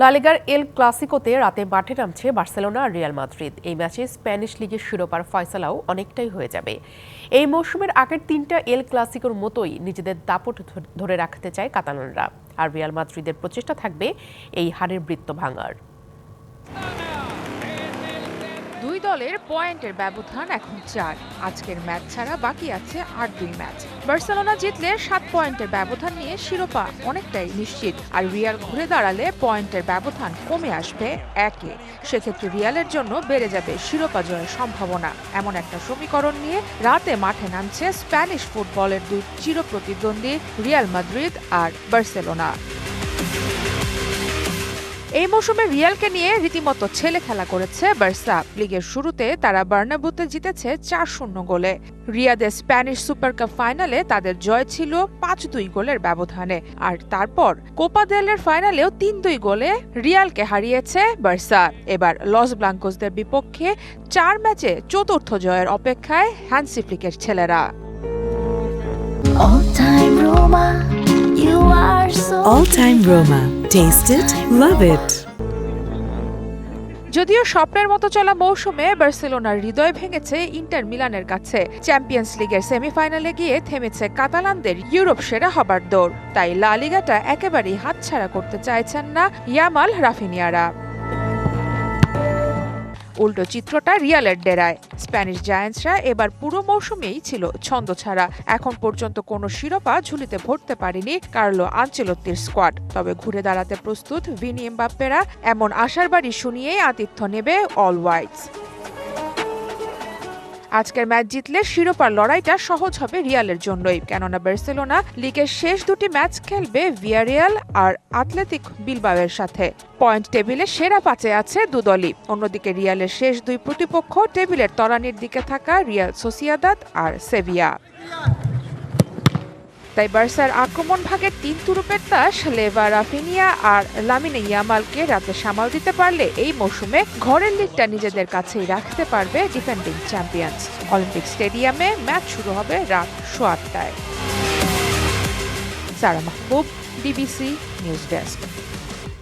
লালিগার এল ক্লাসিকোতে রাতে মাঠে নামছে বার্সেলোনা আর রিয়াল মাদ্রিদ। এই ম্যাচে স্প্যানিশ লিগের শিরোপার ফয়সালাও অনেকটাই হয়ে যাবে। এই মৌসুমের আগের তিনটা এল ক্লাসিকোর মতোই নিজেদের দাপট ধরে রাখতে চায় কাতালানরা। আর রিয়াল মাদ্রিদের প্রচেষ্টা থাকবে এই হারের বৃত্ত ভাঙার। দুই দলের পয়েন্টের ব্যবধান এখন চার। আজকের ম্যাচ ছাড়া বাকি আছে আর দুই ম্যাচ। বার্সেলোনা জিতলে সাত পয়েন্টের ব্যবধান নিয়ে শিরোপা অনেকটাই নিশ্চিত। আর রিয়াল ঘুরে দাঁড়ালে পয়েন্টের ব্যবধান কমে আসবে একে। সেক্ষেত্রে রিয়ালের জন্য বেড়ে যাবে শিরোপা জয়ের সম্ভাবনা। এমন একটা সমীকরণ নিয়ে রাতে মাঠে নামছে স্প্যানিশ ফুটবলের দুই চিরপ্রতিদ্বন্দ্বী রিয়াল মাদ্রিদ আর বার্সেলোনা। এই মৌসুমে রিয়ালকে নিয়ে রীতিমতো ছেলে খেলা করেছে বার্সা। লিগের শুরুতে তারা বার্নাবুতে জিতেছে চার শূন্য গোলে। রিয়াদের স্প্যানিশ সুপার কাপ ফাইনালে তাদের জয় ছিল পাঁচ দুই গোলের ব্যবধানে। আর তারপর কোপা দেলের ফাইনালেও তিন দুই গোলে রিয়ালকে হারিয়েছে বার্সা। এবার লস ব্লাঙ্কোসদের বিপক্ষে চার ম্যাচে চতুর্থ জয়ের অপেক্ষায় হ্যান্সি ফ্লিকের ছেলেরা। Are time Roma. Taste it, love it. যদিও স্বপ্নের মতো চলা মৌসুমে বার্সেলোনার হৃদয় ভেঙেছে ইন্টার মিলানের কাছে চ্যাম্পিয়ন্স লিগের সেমিফাইনালে গিয়ে থেমেছে কাতালানদের ইউরোপ সেরা হবার দৌড় তাই লা লিগাটা একেবারেই হাতছাড়া করতে চাইছেন না ইয়ামাল রাফিনিয়ারা উল্টো চিত্রটা রিয়ালের ডেরায়। স্প্যানিশ জায়ান্টসরা এবার পুরো মৌসুমেই ছিল ছন্দ ছাড়া। এখন পর্যন্ত কোনো শিরোপা ঝুলিতে ভরতে পারেনি কার্লো আঞ্চেলত্তির স্কোয়াড। তবে ঘুরে দাঁড়াতে প্রস্তুত ভিনি এমবাপ্পেরা, এমন আশার বাড়ি শুনিয়েই আতিথ্য নেবে অল হোয়াইটস আজকের ম্যাচ জিতলে শিরোপার লড়াইটা সহজ হবে রিয়ালের জন্যই। কেননা বার্সেলোনা লিগের শেষ দুটি ম্যাচ খেলবে ভিয়ারিয়াল আর আথলেটিক বিলবাওয়ের সাথে। পয়েন্ট টেবিলে সেরা পাঁচে আছে দুদলই। অন্যদিকে রিয়ালের শেষ দুই প্রতিপক্ষ টেবিলের তরানির দিকে থাকা রিয়াল সোসিয়াদাত আর সেভিয়া। তাই বার্সার আক্রমণ ভাগে তিন তুরুপের তাস লেভা রাফিনিয়া আর লামিনে ইয়ামালকে রাতে সামাল দিতে পারলে এই মৌসুমে ঘরের লিগটা নিজেদের কাছেই রাখতে পারবে defending champions. Olympic stadium match শুরু হবে রাত সোয়াটটায়। Sara Mahbub DBC news desk.